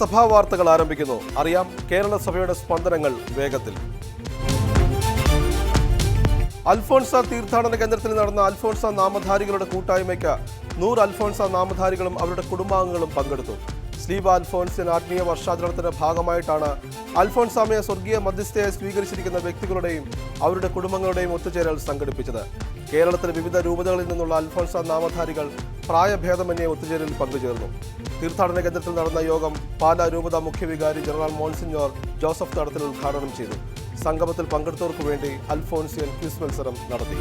സഭാ വാർത്തകൾ ആരംഭിക്കുന്നു. അറിയാം കേരള സഭയുടെ സ്പന്ദനങ്ങൾ വേഗത്തിൽ. അൽഫോൺസ തീർത്ഥാടന കേന്ദ്രത്തിൽ നടന്ന അൽഫോൺസ നാമധാരികളുടെ കൂട്ടായ്മയ്ക്ക് നൂറ് അൽഫോൺസ നാമധാരികളും അവരുടെ കുടുംബാംഗങ്ങളും പങ്കെടുത്തു. സ്ലീബ അൽഫോൺസിൻ ആത്മീയ വർഷാചരണത്തിന്റെ ഭാഗമായിട്ടാണ് അൽഫോൺസാമയെ സ്വർഗീയ മധ്യസ്ഥയായി സ്വീകരിച്ചിരിക്കുന്ന വ്യക്തികളുടെയും അവരുടെ കുടുംബങ്ങളുടെയും ഒത്തുചേരൽ സംഘടിപ്പിച്ചത്. കേരളത്തിലെ വിവിധ രൂപതകളിൽ നിന്നുള്ള അൽഫോൺസ നാമധാരികൾ പ്രായഭേദമന്യേ ഒത്തുചേരലിൽ പങ്കുചേർന്നു. തീർത്ഥാടന കേന്ദ്രത്തിൽ നടന്ന യോഗം പാലാ രൂപത മുഖ്യവികാരി ജനറൽ മോൺസിഞ്ഞോർ ജോസഫ് തടത്തിൽ ഉദ്ഘാടനം ചെയ്തു. സംഗമത്തിൽ പങ്കെടുത്തവർക്കു വേണ്ടി അൽഫോൺസിയൻ ക്വിസ് മത്സരം നടത്തി.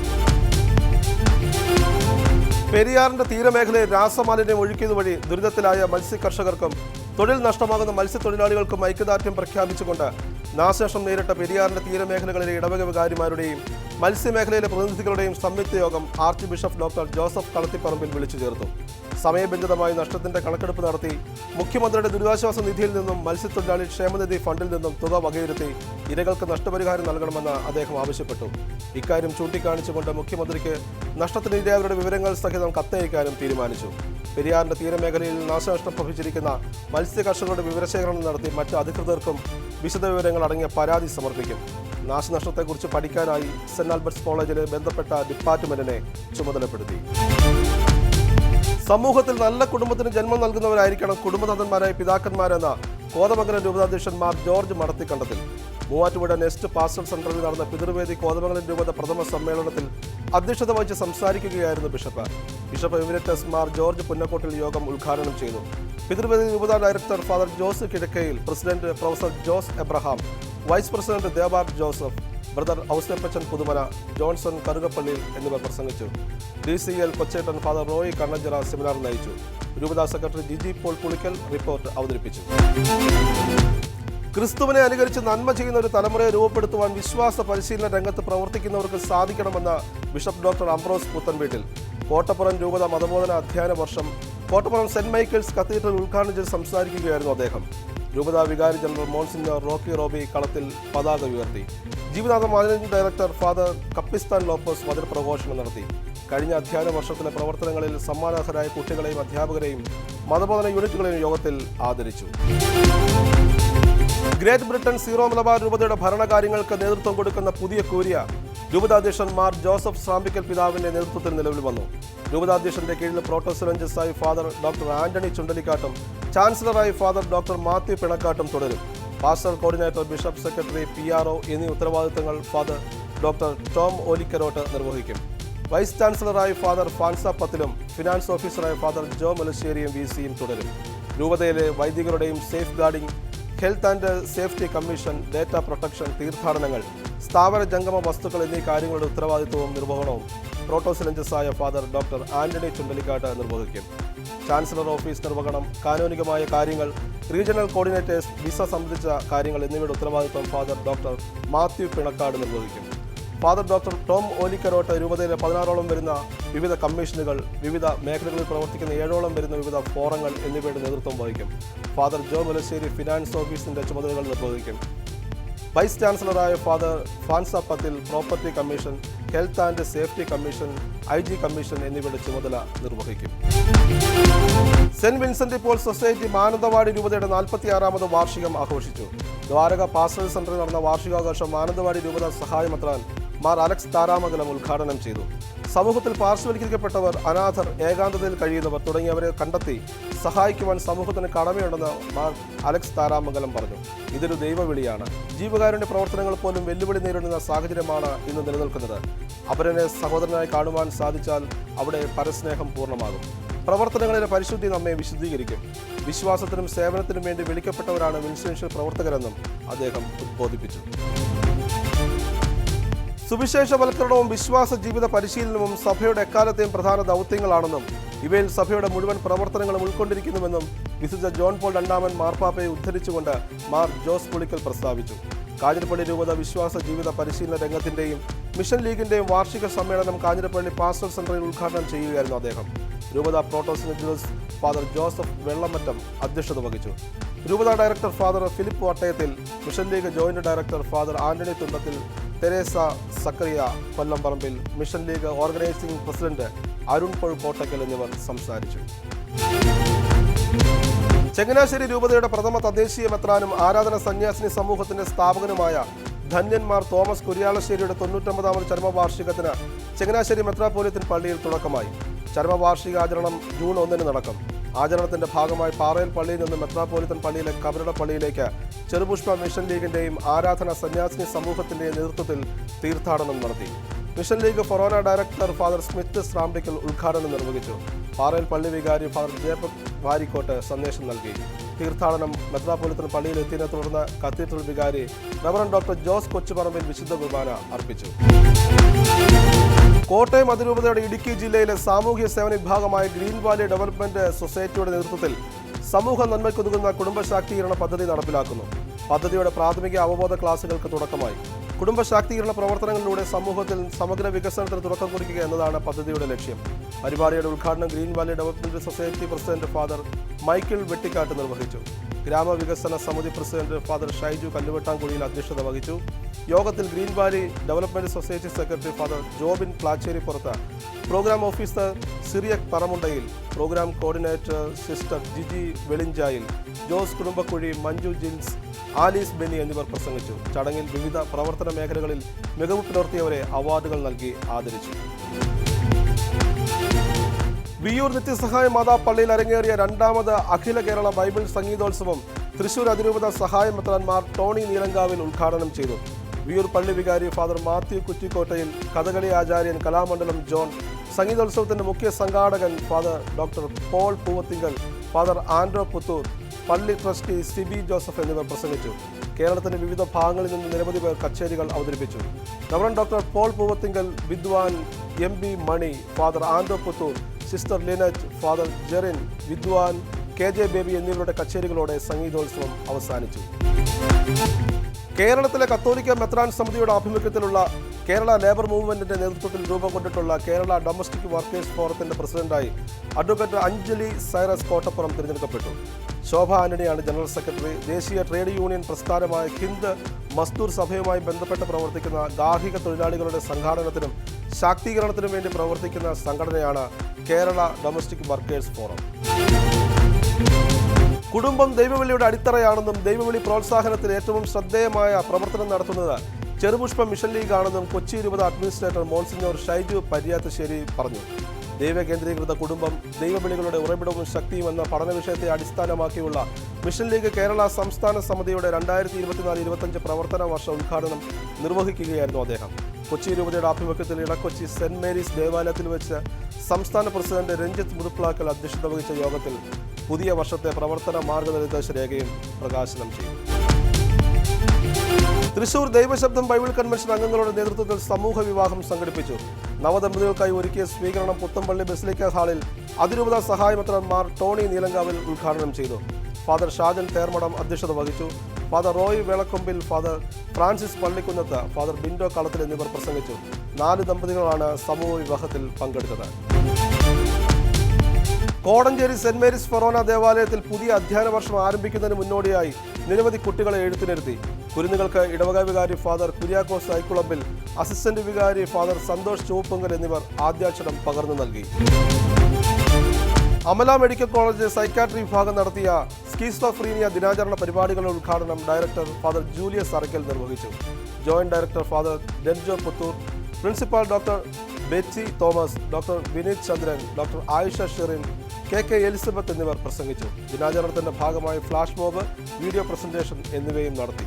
പെരിയാറിന്റെ തീരമേഖലയിൽ രാസമാലിന്യം ഒഴുക്കിയത് വഴി ദുരിതത്തിലായ മത്സ്യകർഷകർക്കും തൊഴിൽ നഷ്ടമാകുന്ന മത്സ്യത്തൊഴിലാളികൾക്കും ഐക്യദാർഢ്യം പ്രഖ്യാപിച്ചുകൊണ്ട് നാശനഷ്ടം നേരിട്ട പെരിയാറിന്റെ തീരമേഖലകളിലെ ഇടവക വികാരിമാരുടെയും മത്സ്യമേഖലയിലെ പ്രതിനിധികളുടെയും സംയുക്ത യോഗം archbishop doctor Joseph Kalathiparambil വിളിച്ചു ചേർത്തു. സമയബന്ധിതമായി നഷ്ടത്തിന്റെ കണക്കെടുപ്പ് നടത്തി മുഖ്യമന്ത്രിയുടെ ദുരിതാശ്വാസ നിധിയിൽ നിന്നും മത്സ്യത്തൊഴിലാളി ക്ഷേമനിധി ഫണ്ടിൽ നിന്നും തുക വകയിരുത്തി ഇരകൾക്ക് നഷ്ടപരിഹാരം നൽകണമെന്ന് അദ്ദേഹം ആവശ്യപ്പെട്ടു. ഇക്കാര്യം ചൂണ്ടിക്കാണിച്ചുകൊണ്ട് മുഖ്യമന്ത്രിക്ക് നഷ്ടത്തിനിരയായവരുടെ വിവരങ്ങൾ സഹിതം കത്തയക്കാനും തീരുമാനിച്ചു. പെരിയാറിന്റെ തീരമേഖലയിൽ നാശനഷ്ടം ഭവിച്ചിരിക്കുന്ന മത്സ്യ കർഷകരുടെ വിവരശേഖരണം നടത്തി മറ്റ് അധികൃതർക്കും വിശദവിവരങ്ങൾ അടങ്ങിയ പരാതി സമർപ്പിക്കും. നാശനഷ്ടത്തെക്കുറിച്ച് പഠിക്കാനായി സെന്റ് ആൽബർട്ട്സ് കോളേജിലെ ബന്ധപ്പെട്ട ഡിപ്പാർട്ട്മെന്റിനെ ചുമതലപ്പെടുത്തി. സമൂഹത്തിൽ നല്ല കുടുംബത്തിന് ജന്മം നൽകുന്നവരായിരിക്കണം കുടുംബനാഥന്മാരായ പിതാക്കന്മാരെന്ന Kothamangalam രൂപതാധ്യക്ഷൻ Mar George Madathikandathil. Muvattupuzha nest pastoral സെന്ററിൽ നടന്ന പിതൃവേദി കോതമംഗലം രൂപത പ്രഥമ സമ്മേളനത്തിൽ അധ്യക്ഷത വഹിച്ച് സംസാരിക്കുകയായിരുന്നു bishop. Bishop emeritus Mar George Punnakottil യോഗം ഉദ്ഘാടനം ചെയ്തു. പിതൃവേദി രൂപത director father Jose Kizhakkayil president professor Jose Abraham vice president ദേവാർ Joseph brother Ouseppachan Puthumana Johnson Karukappally എന്നിവർ പ്രസംഗിച്ചു. D C L Kochettan father Roy Kannanchira seminar നയിച്ചു. രൂപതാ secretary Jiji Paul Pulickal report അവതരിപ്പിച്ചു. ക്രിസ്തുവിനെ അനുകരിച്ച് നന്മ ചെയ്യുന്ന ഒരു തലമുറയെ രൂപപ്പെടുത്തുവാൻ വിശ്വാസ പരിശീലന രംഗത്ത് പ്രവർത്തിക്കുന്നവർക്ക് സാധിക്കണമെന്ന് bishop doctor Ambrose Puthenveettil Kottappuram രൂപത മതബോധന അധ്യയന വർഷം കോട്ടപ്പുറം സെന്റ് മൈക്കിൾസ് കത്തീഡ്രൽ ഉദ്ഘാടനം ചെയ്ത് സംസാരിക്കുകയായിരുന്നു അദ്ദേഹം. രൂപത വികാരി general monsignor Rocky Robbie Kalathil പതാക ഉയർത്തി. ജീവിതാന്ത managing director father Capistran Lopez മതിൽ പ്രഘോഷണം നടത്തി. കഴിഞ്ഞ അധ്യയന വർഷത്തിലെ പ്രവർത്തനങ്ങളിൽ സമ്മാനാർഹരായ കുട്ടികളെയും അധ്യാപകരെയും മതബോധന യൂണിറ്റുകളെയും യോഗത്തിൽ ആദരിച്ചു. ഗ്രേറ്റ് ബ്രിട്ടൻ സീറോ മലബാർ രൂപതയുടെ ഭരണകാര്യങ്ങൾക്ക് നേതൃത്വം കൊടുക്കുന്ന പുതിയ കൂരിയ രൂപതാധ്യക്ഷൻ മാർ ജോസഫ് സാമ്പിക്കൽ പിതാവിന്റെ നേതൃത്വത്തിൽ നിലവിൽ വന്നു. രൂപതാധ്യക്ഷന്റെ കീഴിൽ പ്രോട്ടോസലഞ്ചസായി ഫാദർ ഡോക്ടർ ആന്റണി ചുണ്ടലിക്കാട്ടും ചാൻസലറായി ഫാദർ ഡോക്ടർ മാത്യു പിണക്കാട്ടും തുടരും. Pastor coordinator bishop secretary P R O എന്നീ ഉത്തരവാദിത്തങ്ങൾ ഫാദർ ഡോക്ടർ ടോം ഓലിക്കരോട്ട് നിർവഹിക്കും. വൈസ് ചാൻസലറായി ഫാദർ ഫാൻസ പത്തിലും ഫിനാൻസ് ഓഫീസറായി ഫാദർ ജോ മലശ്ശേരിയും വി സിയും തുടരും. രൂപതയിലെ വൈദികരുടെയും safeguarding health and safety commission data protection തീർത്ഥാടനങ്ങൾ സ്ഥാപന ജംഗമ വസ്തുക്കൾ എന്നീ കാര്യങ്ങളുടെ ഉത്തരവാദിത്വവും നിർവഹണവും പ്രോട്ടോസിലഞ്ചസായ ഫാദർ ഡോക്ടർ ആന്റണി ചുണ്ടലിക്കാട്ട് നിർവഹിക്കും. ചാൻസലർ ഓഫീസ് നിർവഹണം കാനോനികമായ കാര്യങ്ങൾ റീജിയണൽ കോർഡിനേറ്റേഴ്സ് വിസ സംബന്ധിച്ച കാര്യങ്ങൾ എന്നിവയുടെ ഉത്തരവാദിത്വം ഫാദർ ഡോക്ടർ മാത്യു പിണക്കാട് നിർവഹിക്കും ഫാദർ ഡോക്ടർ ടോം ഓലിക്കരോട്ട് രൂപതയിലെ പതിനാറോളം വരുന്ന വിവിധ കമ്മീഷനുകൾ വിവിധ മേഖലകളിൽ പ്രവർത്തിക്കുന്ന ഏഴോളം വരുന്ന വിവിധ ഫോറങ്ങൾ എന്നിവയുടെ നേതൃത്വം വഹിക്കും. ഫാദർ ജോ മുലശ്ശേരി ഫിനാൻസ് ഓഫീസിന്റെ ചുമതലകൾ നിർവഹിക്കും വൈസ് ചാൻസലറായ ഫാദർ ഫാൻസ പത്തിൽ property commission health and safety commission I G commission എന്നിവയുടെ ചുമതല നിർവഹിക്കും. Saint Vincent Paul society Mananthavady രൂപതയുടെ നാൽപ്പത്തി ആറാമത് വാർഷികം ആഘോഷിച്ചു. ദ്വാരക പാസ്റ്റൽ സെന്ററിൽ നടന്ന വാർഷികാഘോഷം മാനന്തവാടി രൂപത സഹായമത്രാൻ മാർ അലക്സ് താരാമംഗലം ഉദ്ഘാടനം ചെയ്തു. സമൂഹത്തിൽ പാർശ്വവൽക്കരിക്കപ്പെട്ടവർ അനാഥർ ഏകാന്തതയിൽ കഴിയുന്നവർ തുടങ്ങിയവരെ കണ്ടെത്തി സഹായിക്കുവാൻ സമൂഹത്തിന് കടമയുണ്ടെന്ന് മാർ അലക്സ് താരാമംഗലം പറഞ്ഞു. ഇതൊരു ദൈവവിളിയാണ്. ജീവകാരുണ്യ പ്രവർത്തനങ്ങൾ പോലും വെല്ലുവിളി നേരിടുന്ന സാഹചര്യമാണ് ഇന്ന് നിലനിൽക്കുന്നത്. അവരനെ സഹോദരനായി കാണുവാൻ സാധിച്ചാൽ അവിടെ പരസ്നേഹം പൂർണമാകും. പ്രവർത്തനങ്ങളിലെ പരിശുദ്ധി നമ്മെ വിശദീകരിക്കും വിശ്വാസത്തിനും സേവനത്തിനും വേണ്ടി വിളിക്കപ്പെട്ടവരാണ് വിൻസെൻഷ്യൽ പ്രവർത്തകരെന്നും അദ്ദേഹം ഉദ്ബോധിപ്പിച്ചു. സുവിശേഷവൽക്കരണവും വിശ്വാസ ജീവിത പരിശീലനവും സഭയുടെ എക്കാലത്തെയും പ്രധാന ദൗത്യങ്ങളാണെന്നും ഇവയിൽ സഭയുടെ മുഴുവൻ പ്രവർത്തനങ്ങളും ഉൾക്കൊണ്ടിരിക്കുന്നുവെന്നും വിശുദ്ധ ജോൺ പോൾ രണ്ടാമൻ മാർപ്പാപ്പയെ ഉദ്ധരിച്ചുകൊണ്ട് മാർ ജോസ് പുളിക്കൽ പ്രസ്താവിച്ചു. കാഞ്ഞിരപ്പള്ളി രൂപത വിശ്വാസ ജീവിത പരിശീലന രംഗത്തിന്റെയും മിഷൻ ലീഗിന്റെയും വാർഷിക സമ്മേളനം കാഞ്ഞിരപ്പള്ളി പാസ്റ്റർ സെന്ററിൽ ഉദ്ഘാടനം ചെയ്യുകയായിരുന്നു അദ്ദേഹം. രൂപത പ്രോട്ടോസിനജുലസ് ഫാദർ ജോസഫ് വെള്ളമറ്റം അധ്യക്ഷത വഹിച്ചു. രൂപത director father Philip Vattayathil mission league joint director father Antony Thundathil Teresa Zacharia Kollamparambil mission league organising president Arun Paul Kottakkal എന്നിവർ സംസാരിച്ചു. ചങ്ങനാശ്ശേരി രൂപതയുടെ പ്രഥമ തദ്ദേശീയ മെത്രാനും ആരാധന സന്യാസിനി സമൂഹത്തിന്റെ സ്ഥാപകനുമായ ധന്യന്മാർ തോമസ് കുര്യാളശ്ശേരിയുടെ തൊണ്ണൂറ്റൊമ്പതാമത് ചരമവാർഷികത്തിന് ചങ്ങനാശ്ശേരി മെത്രാപോലിയത്തിൻ പള്ളിയിൽ തുടക്കമായി. ചരമവാർഷികാചരണം ജൂൺ ഒന്നിന് നടക്കും. ആചരണത്തിന്റെ ഭാഗമായി പാറയിൽ പള്ളിയിൽ നിന്ന് മെത്രാപോലിത്തൻ പള്ളിയിലെ കബരുടെ പള്ളിയിലേക്ക് ചെറുപുഷ്പ മിഷൻ ലീഗിന്റെയും ആരാധന സന്യാസിനി സമൂഹത്തിന്റെയും നേതൃത്വത്തിൽ തീർത്ഥാടനം നടത്തി. Mission league forane director father Smith Srambickal ഉദ്ഘാടനം നിർവഹിച്ചു. പാറയിൽ പള്ളി വികാരി ഫാദർ ജേപ്പക് വാരിക്കോട്ട് സന്ദേശം നൽകി. തീർത്ഥാടനം മെത്രാപോലിത്തൻ പള്ളിയിൽ എത്തിയതിനെ തുടർന്ന് കത്തീഡ്രൽ വികാരി റവറൻ ഡോക്ടർ ജോസ് കൊച്ചുപറമ്പിൽ വിശുദ്ധ കുർബാന അർപ്പിച്ചു. കോട്ടയം അതിരൂപതയുടെ ഇടുക്കി ജില്ലയിലെ സാമൂഹ്യ സേവന വിഭാഗമായ ഗ്രീൻ വാലി ഡെവലപ്മെന്റ് സൊസൈറ്റിയുടെ നേതൃത്വത്തിൽ സമൂഹ നന്മയ്ക്കൊതുങ്ങുന്ന കുടുംബ ശാക്തീകരണ പദ്ധതി നടപ്പിലാക്കുന്നു. പദ്ധതിയുടെ പ്രാഥമിക അവബോധ ക്ലാസുകൾക്ക് തുടക്കമായി. കുടുംബ ശാക്തീകരണ പ്രവർത്തനങ്ങളിലൂടെ സമൂഹത്തിൽ സമഗ്ര വികസനത്തിന് തുടക്കം കുറിക്കുക എന്നതാണ് പദ്ധതിയുടെ ലക്ഷ്യം. പരിപാടിയുടെ ഉദ്ഘാടനം green valley development society president father Michael Vettikattu നിർവഹിച്ചു. ഗ്രാമവികസന സമിതി പ്രസിഡന്റ് ഫാദർ ഷൈജു കല്ലുവെട്ടാംകുഴിയിൽ അധ്യക്ഷത വഹിച്ചു. യോഗത്തിൽ green valley development society secretary father Jobin Placheri Purath. Programme officer Cyriac Paramundayil. Programme coordinator sister Jiji Velinchayil. Jose Kudumbakuzhi Manju Jins Alice Benny എന്നിവർ പ്രസംഗിച്ചു. ചടങ്ങിൽ വിവിധ പ്രവർത്തന മേഖലകളിൽ മികവ് പുലർത്തിയവരെ അവാർഡുകൾ നൽകി ആദരിച്ചു. വിയൂർ നിത്യസഹായ മാതാ പള്ളിയിൽ അരങ്ങേറിയ രണ്ടാമത് അഖില കേരള ബൈബിൾ സംഗീതോത്സവം തൃശൂർ അതിരൂപത സഹായ മെത്രാൻമാർ ടോണി നീലങ്കാവിൽ ഉദ്ഘാടനം ചെയ്തു. വിയൂർ പള്ളി വികാരി ഫാദർ മാത്യു കുറ്റിക്കോട്ടയിൽ കഥകളി ആചാര്യൻ കലാമണ്ഡലം ജോൺ സംഗീതോത്സവത്തിന്റെ മുഖ്യ സംഘാടകൻ father doctor Paul Poovathingal father Andro Puthur പള്ളി ട്രസ്റ്റി സിബി ജോസഫ് എന്നിവർ പ്രസംഗിച്ചു. കേരളത്തിന്റെ വിവിധ ഭാഗങ്ങളിൽ നിന്ന് നിരവധി പേർ കച്ചേരികൾ അവതരിപ്പിച്ചു. ഗവർണർ ഡോക്ടർ പോൾ പൂവത്തിങ്കൽ വിദ്വാൻ M B Mani father Andro Puthur sister Linet father Jerin വിദ്വാൻ കെ ജെ ബേബി എന്നിവരുടെ കച്ചേരികളോടെ സംഗീതോത്സവം അവസാനിച്ചു. കേരളത്തിലെ കത്തോലിക്ക മെത്രാൻ സമിതിയുടെ ആഭിമുഖ്യത്തിലുള്ള കേരള ലേബർ മൂവ്മെന്റിന്റെ നേതൃത്വത്തിൽ രൂപം കൊണ്ടിട്ടുള്ള കേരള ഡൊമസ്റ്റിക് വർക്കേഴ്സ് ഫോറത്തിന്റെ പ്രസിഡന്റായി അഡ്വക്കേറ്റ് അഞ്ജലി സൈറസ് കോട്ടപ്പുറം തിരഞ്ഞെടുക്കപ്പെട്ടു. ശോഭ ആന്റണിയാണ് ജനറൽ സെക്രട്ടറി. ദേശീയ ട്രേഡ് യൂണിയൻ പ്രസ്ഥാനമായ ഹിന്ദ് മസ്തൂർ സഭയുമായി ബന്ധപ്പെട്ട് പ്രവർത്തിക്കുന്ന ഗാർഹിക തൊഴിലാളികളുടെ സംഘാടനത്തിനും ശാക്തീകരണത്തിനും വേണ്ടി പ്രവർത്തിക്കുന്ന സംഘടനയാണ് കേരള ഡൊമസ്റ്റിക് വർക്കേഴ്സ് ഫോറം. കുടുംബം ദൈവവിളിയുടെ അടിത്തറയാണെന്നും ദൈവവിളി പ്രോത്സാഹനത്തിൽ ഏറ്റവും ശ്രദ്ധേയമായ പ്രവർത്തനം നടത്തുന്നത് ചെറുപുഷ്പ മിഷൻ ലീഗാണെന്നും കൊച്ചി രൂപത അഡ്മിനിസ്ട്രേറ്റർ മോൺസിഞ്ഞോർ ഷൈജു പര്യാത്തശ്ശേരി പറഞ്ഞു. ദൈവകേന്ദ്രീകൃത കുടുംബം ദൈവവിളികളുടെ ഉറവിടവും ശക്തിയും എന്ന പഠന വിഷയത്തെ അടിസ്ഥാനമാക്കിയുള്ള മിഷൻ ലീഗ് കേരള സംസ്ഥാന സമിതിയുടെ രണ്ടായിരത്തി ഇരുപത്തിനാല് ഇരുപത്തഞ്ച് പ്രവർത്തന വർഷ ഉദ്ഘാടനം നിർവഹിക്കുകയായിരുന്നു അദ്ദേഹം. കൊച്ചി രൂപതയുടെ ആഭിമുഖ്യത്തിൽ ഇടക്കൊച്ചി സെന്റ് മേരീസ് ദേവാലയത്തിൽ വെച്ച് സംസ്ഥാന പ്രസിഡന്റ് രഞ്ജിത്ത് മുതുപ്ലാക്കൽ അധ്യക്ഷത വഹിച്ച യോഗത്തിൽ പുതിയ വർഷത്തെ പ്രവർത്തന മാർഗനിർദ്ദേശ രേഖയും പ്രകാശനം ചെയ്തു. തൃശൂർ ദൈവശബ്ദം ബൈബിൾ കൺവെൻഷൻ അംഗങ്ങളുടെ നേതൃത്വത്തിൽ സമൂഹ വിവാഹം സംഘടിപ്പിച്ചു. നവദമ്പതികൾക്കായി ഒരുക്കിയ സ്വീകരണം പുത്തമ്പള്ളി ബസിലിക്ക ഹാളിൽ അതിരൂപത സഹായമെത്രന്മാർ ടോണി നീലങ്കാവിൽ ഉദ്ഘാടനം ചെയ്തു. ഫാദർ ഷാജൻ തേർമടം അധ്യക്ഷത വഹിച്ചു. Father Roy Velakkombil father Francis Pallikkunnath father Bindo Kalathil എന്നിവർ പ്രസംഗിച്ചു. നാല് ദമ്പതികളാണ് സമൂഹ വിവാഹത്തിൽ പങ്കെടുത്തത്. കോടഞ്ചേരി സെന്റ് മേരീസ് ഫൊറോന ദേവാലയത്തിൽ പുതിയ അധ്യയന വർഷം ആരംഭിക്കുന്നതിന് മുന്നോടിയായി നിരവധി കുട്ടികളെ എഴുത്തിനിരുത്തി. കുരുന്നുകൾക്ക് ഇടവക വികാരി ഫാദർ കുര്യാക്കോസ് ഐക്കുളമ്പിൽ അസിസ്റ്റന്റ് വികാരി ഫാദർ സന്തോഷ് ചുവപ്പൊങ്കൽ എന്നിവർ ആദ്യാക്ഷരം പകർന്നു നൽകി. അമല മെഡിക്കൽ കോളേജ് സൈക്കാട്രി വിഭാഗം നടത്തിയ സ്കീസ്തോഫ്രീനിയ ദിനാചരണ പരിപാടികളുടെ ഉദ്ഘാടനം ഡയറക്ടർ ഫാദർ ജൂലിയസ് അറക്കൽ നിർവഹിച്ചു. Joint director father Denjo Puthur principal doctor Bechi Thomas doctor Vineeth Chandran doctor Ayisha Sherin K K Elizabeth എന്നിവർ പ്രസംഗിച്ചു. ദിനാചരണത്തിന്റെ ഭാഗമായി ഫ്ലാഷ് മോബ് വീഡിയോ പ്രസന്റേഷൻ എന്നിവയും നടത്തി.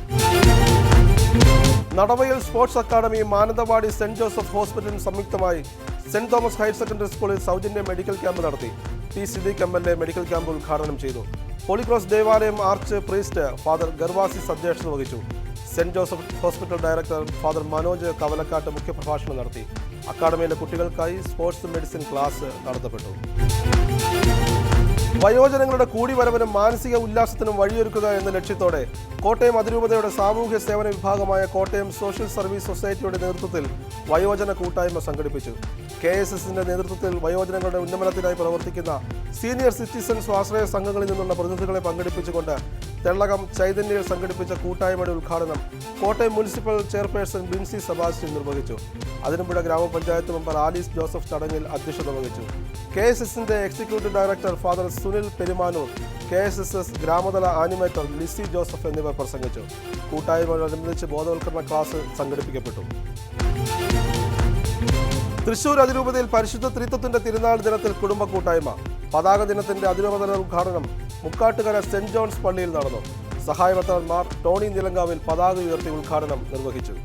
Nadavayal sports academy Mananthavady saint Joseph ഹോസ്പിറ്റലും സംയുക്തമായി saint Thomas higher secondary സ്കൂളിൽ സൗജന്യ മെഡിക്കൽ ക്യാമ്പ് നടത്തി. T Siddique M L A medical camp ഉദ്ഘാടനം ചെയ്തു. ഹോളിക്രോസ് ദേവാലയം ആർച്ച് പ്രീസ്റ്റ് ഫാദർ ഗർവാസിസ് അധ്യക്ഷത വഹിച്ചു. Saint Joseph hospital director father Manoj Kavalakkattu മുഖ്യപ്രഭാഷണം നടത്തി. അക്കാദമിയിലെ കുട്ടികൾക്കായി സ്പോർട്സ് മെഡിസിൻ ക്ലാസ് നടത്തപ്പെട്ടു. വയോജനങ്ങളുടെ കൂടിവരവിനും മാനസിക ഉല്ലാസത്തിനും വഴിയൊരുക്കുക എന്ന ലക്ഷ്യത്തോടെ കോട്ടയം അതിരൂപതയുടെ സാമൂഹ്യ സേവന വിഭാഗമായ കോട്ടയം സോഷ്യൽ സർവീസ് സൊസൈറ്റിയുടെ നേതൃത്വത്തിൽ വയോജന കൂട്ടായ്മ സംഘടിപ്പിച്ചു. കെ എസ് എസിന്റെ നേതൃത്വത്തിൽ വയോജനങ്ങളുടെ ഉന്നമനത്തിനായി പ്രവർത്തിക്കുന്ന സീനിയർ സിറ്റിസൺ സ്വാശ്രയ സംഘങ്ങളിൽ നിന്നുള്ള പ്രതിനിധികളെ പങ്കെടുപ്പിച്ചുകൊണ്ട് തെള്ളകം ചൈതന്യയിൽ സംഘടിപ്പിച്ച കൂട്ടായ്മയുടെ ഉദ്ഘാടനം Kottayam municipal chairperson Binsi Sebastian നിർവഹിച്ചു. അതിരമ്പുഴ ഗ്രാമപഞ്ചായത്ത് മെമ്പർ ആലീസ് ജോസഫ് ചടങ്ങിൽ അധ്യക്ഷത വഹിച്ചു. കെ എസ് എസിന്റെ executive director father Sunil Perumanoor K S S S ഗ്രാമതല animator Lissy Joseph എന്നിവർ പ്രസംഗിച്ചു. കൂട്ടായ്മയോടനുബന്ധിച്ച് ബോധവൽക്കരണ ക്ലാസ് സംഘടിപ്പിക്കപ്പെട്ടു. തൃശൂർ അതിരൂപതയിൽ പരിശുദ്ധ ത്രിത്വത്തിന്റെ തിരുനാൾ ദിനത്തിൽ കുടുംബ കൂട്ടായ്മ. പതാക ദിനത്തിന്റെ അതിരൂപതല ഉദ്ഘാടനം മുക്കാട്ടുകര സെന്റ് ജോൺസ് പള്ളിയിൽ നടന്നു. സഹായമെത്താൻമാർ ടോണി നിലങ്കാവിൽ പതാക ഉയർത്തി ഉദ്ഘാടനം നിർവഹിച്ചു.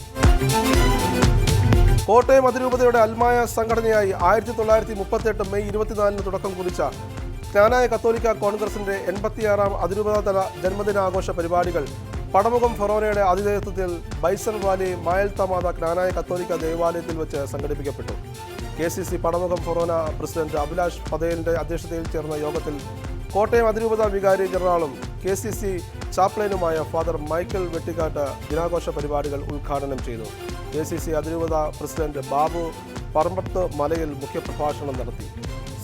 കോട്ടയം അതിരൂപതയുടെ അൽമായ സംഘടനയായി ആയിരത്തി തൊള്ളായിരത്തി മുപ്പത്തെട്ട് മെയ് ഇരുപത്തിനാലിന് തുടക്കം കുറിച്ച ജ്ഞാനായ കത്തോലിക്ക കോൺഗ്രസിന്റെ എൺപത്തിയാറാം അതിരൂപതാതല ജന്മദിനാഘോഷ പരിപാടികൾ പടമുഖം ഫൊറോനയുടെ ആതിഥേയത്വത്തിൽ ബൈസൺ വാലി മായൽ തമാത ജ്ഞാനായ കത്തോലിക്ക ദേവാലയത്തിൽ വെച്ച് സംഘടിപ്പിക്കപ്പെട്ടു. K C C Padamukham forane president Abhilash പതേലിന്റെ അധ്യക്ഷതയിൽ ചേർന്ന യോഗത്തിൽ കോട്ടയം അതിരൂപത വികാരി ജനറാളും കെ സി സി ചാപ്ലൈനുമായ ഫാദർ മൈക്കിൾ വെട്ടിക്കാട്ട് ദിനാഘോഷ പരിപാടികൾ ഉദ്ഘാടനം ചെയ്തു. കെ സി സി അതിരൂപത പ്രസിഡന്റ് ബാബു പറമ്പത്ത് മലയിൽ മുഖ്യപ്രഭാഷണം നടത്തി.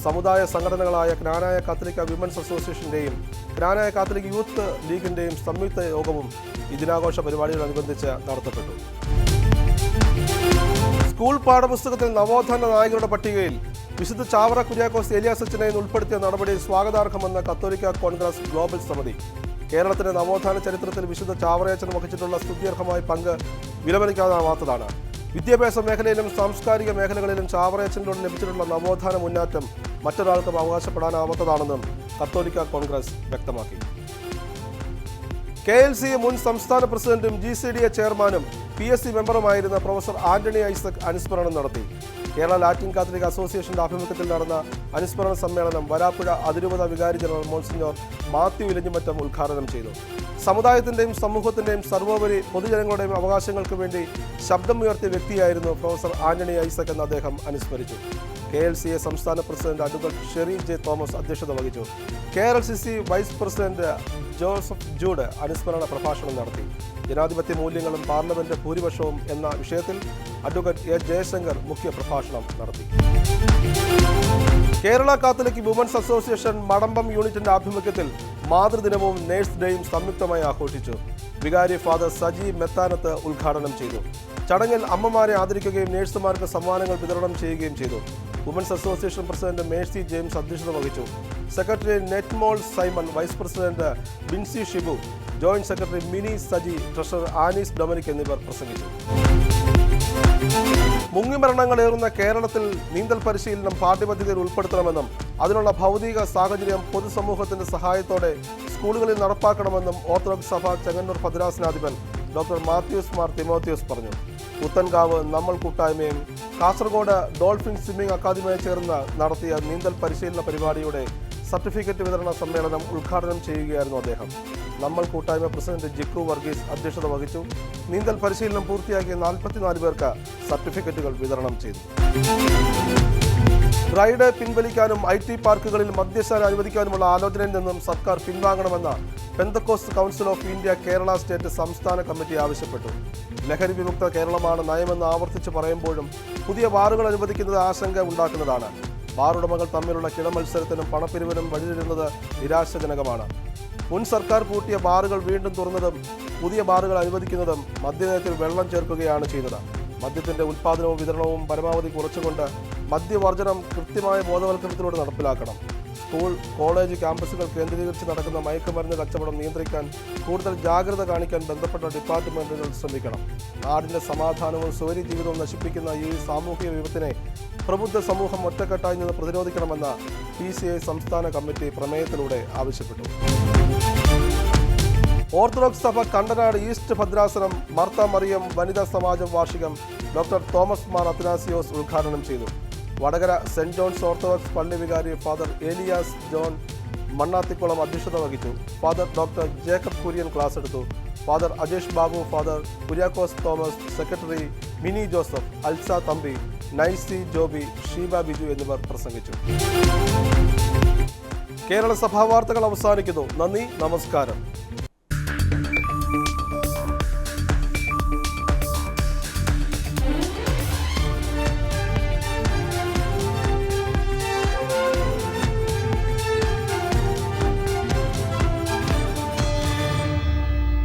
സമുദായ സംഘടനകളായ ജ്ഞാനായ കാത്തലിക്ക വിമൻസ് അസോസിയേഷന്റെയും ജ്ഞാനായ കാത്തലിക് യൂത്ത് ലീഗിന്റെയും സംയുക്ത യോഗവും ഈ ദിനാഘോഷ പരിപാടികളനുബന്ധിച്ച് നടത്തപ്പെട്ടു. സ്കൂൾ പാഠപുസ്തകത്തിൽ നവോത്ഥാന നായകരുടെ പട്ടികയിൽ വിശുദ്ധ ചാവറ കുര്യാക്കോസ് ഏലിയാസ് അച്ഛനെ ഉൾപ്പെടുത്തിയ നടപടി സ്വാഗതാർഹമെന്ന് കത്തോലിക്ക കോൺഗ്രസ് ഗ്ലോബൽ സമിതി. കേരളത്തിന്റെ നവോത്ഥാന ചരിത്രത്തിൽ വിശുദ്ധ ചാവറയച്ചൻ വഹിച്ചിട്ടുള്ള സ്തുത്യർഹമായ പങ്ക് വിലമതിക്കാനാവാത്തതാണ്. വിദ്യാഭ്യാസ മേഖലയിലും സാംസ്കാരിക മേഖലകളിലും ചാവറയച്ചനിലൂടെ ലഭിച്ചിട്ടുള്ള നവോത്ഥാന മുന്നേറ്റം മറ്റൊരാൾക്കും അവകാശപ്പെടാനാവാത്തതാണെന്നും കത്തോലിക്ക കോൺഗ്രസ് വ്യക്തമാക്കി. കെ എൽ സി മുൻ സംസ്ഥാന പ്രസിഡന്റും ജി സി ഡി എ ചെയർമാനും പി എസ് സി മെമ്പറുമായിരുന്ന പ്രൊഫസർ ആന്റണി ഐസക് അനുസ്മരണം നടത്തി. കേരള ലാറ്റിൻ കാത്തലിക് അസോസിയേഷന്റെ ആഭിമുഖ്യത്തിൽ നടന്ന അനുസ്മരണ സമ്മേളനം വരാപ്പുഴ അതിരൂപത വികാരി ജനറൽ മോൺസിഞ്ഞോർ മാത്യു ഇലഞ്ഞിമറ്റം ഉദ്ഘാടനം ചെയ്തു. സമുദായത്തിന്റെയും സമൂഹത്തിന്റെയും സർവോപരി പൊതുജനങ്ങളുടെയും അവകാശങ്ങൾക്ക് വേണ്ടി ശബ്ദമുയർത്തിയ വ്യക്തിയായിരുന്നു പ്രൊഫസർ ആന്റണി ഐസക് എന്ന് അദ്ദേഹം അനുസ്മരിച്ചു. കെ എൽ സി എ സംസ്ഥാന president advocate Sherry J Thomas അധ്യക്ഷത വഹിച്ചു. K R L C C vice president Joseph Jude അനുസ്മരണ പ്രഭാഷണം നടത്തി. ജനാധിപത്യ മൂല്യങ്ങളും പാർലമെന്റ് ഭൂരിപക്ഷവും എന്ന വിഷയത്തിൽ അഡ്വക്കേറ്റ് എ ജയശങ്കർ മുഖ്യ പ്രഭാഷണം നടത്തി. Kerala Catholic women's association Madampam യൂണിറ്റിന്റെ ആഭിമുഖ്യത്തിൽ മാതൃദിനവും നേഴ്സ് ഡേയും സംയുക്തമായി ആഘോഷിച്ചു. വികാരി ഫാദർ സജി മെത്താനത്ത് ഉദ്ഘാടനം ചെയ്തു. ചടങ്ങിൽ അമ്മമാരെ ആദരിക്കുകയും നേഴ്സുമാർക്ക് സമ്മാനങ്ങൾ വിതരണം ചെയ്യുകയും ചെയ്തു. Women's association president Mercy James അധ്യക്ഷത വഹിച്ചു. Secretary Netmol Simon vice president Binsi Shibu joint secretary Mini Saji treasurer Anees Dominic എന്നിവർ പ്രസംഗിച്ചു. മുങ്ങിമരണങ്ങളേറുന്ന കേരളത്തിൽ നീന്തൽ പരിശീലനം പാഠ്യപദ്ധതിയിൽ ഉൾപ്പെടുത്തണമെന്നും അതിനുള്ള ഭൗതിക സാഹചര്യം പൊതുസമൂഹത്തിന്റെ സഹായത്തോടെ സ്കൂളുകളിൽ നടപ്പാക്കണമെന്നും ഓർത്തഡോക്സ് സഭ ചെങ്ങന്നൂർ ഭദ്രാസനാധിപൻ ഡോക്ടർ മാത്യൂസ് മാർ തിമോത്യൂസ് പറഞ്ഞു. പുത്തൻകാവ് നമ്മൾ കൂട്ടായ്മയും കാസർഗോഡ് ഡോൾഫിൻ സ്വിമ്മിംഗ് അക്കാദമിയായി ചേർന്ന് നടത്തിയ നീന്തൽ പരിശീലന പരിപാടിയുടെ സർട്ടിഫിക്കറ്റ് വിതരണ സമ്മേളനം ഉദ്ഘാടനം ചെയ്യുകയായിരുന്നു അദ്ദേഹം. നമ്മൾ കൂട്ടായ്മ പ്രസിഡന്റ് ജിക്കു വർഗീസ് അധ്യക്ഷത വഹിച്ചു. നീന്തൽ പരിശീലനം പൂർത്തിയാക്കിയ നാൽപ്പത്തിനാല് പേർക്ക് സർട്ടിഫിക്കറ്റുകൾ വിതരണം ചെയ്തു. റൈഡ് പിൻവലിക്കാനും ഐ ടി പാർക്കുകളിൽ മദ്യശാല അനുവദിക്കാനുമുള്ള ആലോചനയിൽ നിന്നും സർക്കാർ പിൻവാങ്ങണമെന്ന് Pentecost council of India Kerala state സംസ്ഥാന കമ്മിറ്റി ആവശ്യപ്പെട്ടു. ലഹരി വിമുക്ത കേരളമാണ് നയമെന്ന് ആവർത്തിച്ച് പറയുമ്പോഴും പുതിയ ബാറുകൾ അനുവദിക്കുന്നത് ആശങ്ക ഉണ്ടാക്കുന്നതാണ്. ബാറുടമകൾ തമ്മിലുള്ള കിടമത്സരത്തിനും പണപ്പിരിവിനും വഴിതിരുന്നത് നിരാശജനകമാണ്. മുൻ സർക്കാർ പൂട്ടിയ ബാറുകൾ വീണ്ടും തുറന്നതും പുതിയ ബാറുകൾ അനുവദിക്കുന്നതും മദ്യനയത്തിൽ വെള്ളം ചേർക്കുകയാണ് ചെയ്യുന്നത് മദ്യത്തിന്റെ ഉൽപ്പാദനവും വിതരണവും പരമാവധി കുറച്ചുകൊണ്ട് മദ്യവർജനം കൃത്യമായ ബോധവൽക്കരണത്തിലൂടെ നടപ്പിലാക്കണം. സ്കൂൾ കോളേജ് ക്യാമ്പസുകൾ കേന്ദ്രീകരിച്ച് നടക്കുന്ന മയക്കുമരുന്ന് കച്ചവടം നിയന്ത്രിക്കാൻ കൂടുതൽ ജാഗ്രത കാണിക്കാൻ ബന്ധപ്പെട്ട ഡിപ്പാർട്ട്മെന്റുകൾ ശ്രമിക്കണം. നാടിന്റെ സമാധാനവും സ്വരി ജീവിതവും നശിപ്പിക്കുന്ന ഈ സാമൂഹിക വിപത്തിനെ പ്രബുദ്ധ സമൂഹം ഒറ്റക്കെട്ടായി നിന്ന് പ്രതിരോധിക്കണമെന്ന് പി സി ഐ സംസ്ഥാന കമ്മിറ്റി പ്രമേയത്തിലൂടെ ആവശ്യപ്പെട്ടു. ഓർത്തഡോക്സ് സഭ കണ്ടനാട് ഈസ്റ്റ് ഭദ്രാസനം മാർത്ത മറിയം വനിതാ സമാജം വാർഷികം ഡോക്ടർ തോമസ് മാർ അത്തനാസിയോസ് ഉദ്ഘാടനം ചെയ്തു. വടകര സെന്റ് ജോൺസ് ഓർത്തഡോക്സ് പള്ളി വികാരി ഫാദർ ഏലിയാസ് ജോൺ മണ്ണാത്തിക്കുളം അധ്യക്ഷത വഹിച്ചു. Father doctor Jacob Kurian class എടുത്തു. Father Ajesh Babu father Kuriakose Thomas secretary Mini Joseph Alsa Thampi Naisy Joby Sheeba Biju എന്നിവർ പ്രസംഗിച്ചു. കേരള സഭാ വാർത്തകൾ അവസാനിക്കുന്നു. നന്ദി നമസ്കാരം.